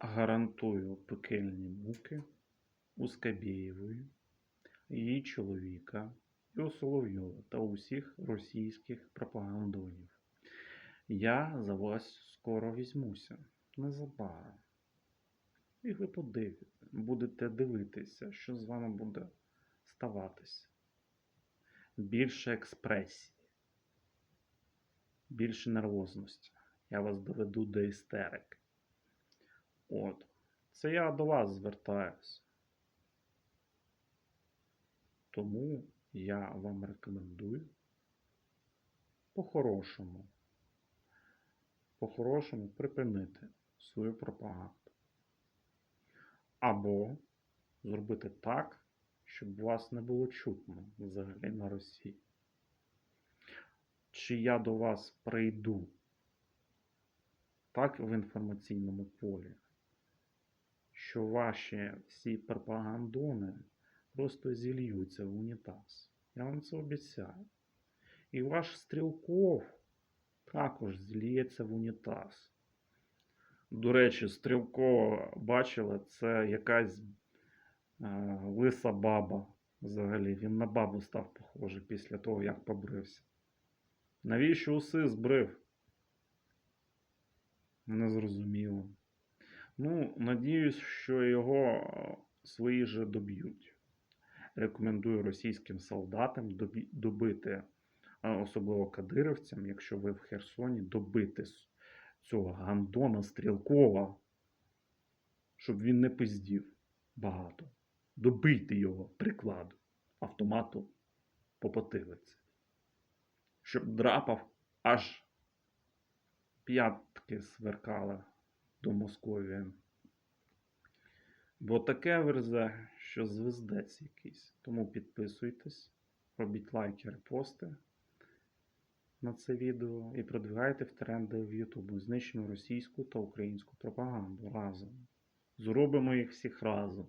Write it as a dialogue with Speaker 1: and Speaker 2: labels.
Speaker 1: гарантую пекельні муки у Скабєєвої, її чоловіка і у Соловйова та усіх російських пропагандонів. Я за вас скоро візьмуся, незабаром. І ви подивите, будете дивитися, що з вами буде ставатися. Більше експресії, більше нервозності. Я вас доведу до істерики. От. Це я до вас звертаюся. Тому я вам рекомендую по-хорошому, по-хорошому припинити свою пропаганду. Або зробити так, щоб вас не було чутно взагалі на Росії. Чи я до вас прийду так в інформаційному полі, що ваші всі пропагандони просто зільються в унітаз. Я вам це обіцяю. І ваш Стрілков також зліється в унітаз. До речі, Стрілкова бачила, це якась е, лиса баба взагалі. Він на бабу став похожий після того, як побрився. Навіщо уси збрив? Незрозуміло. Ну, надіюсь, що його е, свої же доб'ють. Рекомендую російським солдатам добити, особливо кадировцям, якщо ви в Херсоні, добити цього гандона Стрілкова, щоб він не пиздів багато. Добийте його прикладу автомату по потилиці. Щоб драпав аж п'ятки сверкали до Московії. Бо таке верзе, що звездець якийсь. Тому підписуйтесь, робіть лайки, репости на це відео і продвигайте в тренди в YouTube. Знищимо російську та українську пропаганду разом. Зробимо їх всіх разом.